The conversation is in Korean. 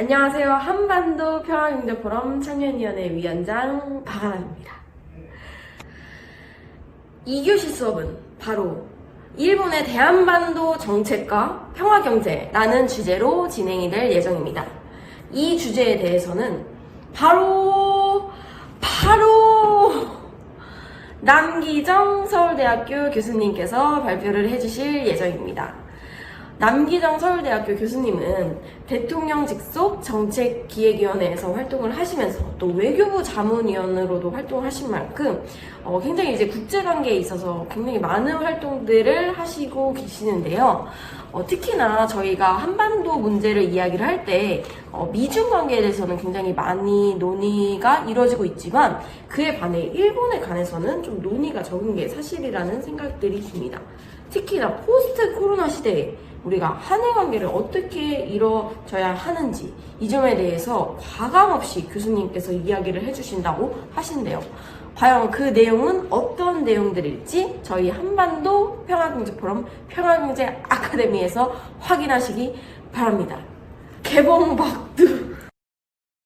안녕하세요. 한반도 평화경제포럼 청년위원회 위원장 박아람입니다. 2교시 수업은 바로 일본의 대한반도 정책과 평화경제라는 주제로 진행이 될 예정입니다. 이 주제에 대해서는 바로 바로 남기정 서울대학교 교수님께서 발표를 해주실 예정입니다. 남기정 서울대학교 교수님은 대통령 직속 정책기획위원회에서 활동을 하시면서 또 외교부 자문위원으로도 활동하신 만큼 어, 굉장히 이제 국제관계에 있어서 굉장히 많은 활동들을 하시고 계시는데요. 어, 특히나 저희가 한반도 문제를 이야기를 할때 어, 미중 관계에 대해서는 굉장히 많이 논의가 이루어지고 있지만 그에 반해 일본에 관해서는 좀 논의가 적은 게 사실이라는 생각들이 듭니다. 특히나 포스트 코로나 시대에 우리가 한일 관계를 어떻게 이뤄져야 하는지 이 점에 대해서 과감 없이 교수님께서 이야기를 해주신다고 하신대요. 과연 그 내용은 어떤 내용들일지 저희 한반도 평화경제 포럼 평화경제 아카데미에서 확인하시기 바랍니다. 개봉 박두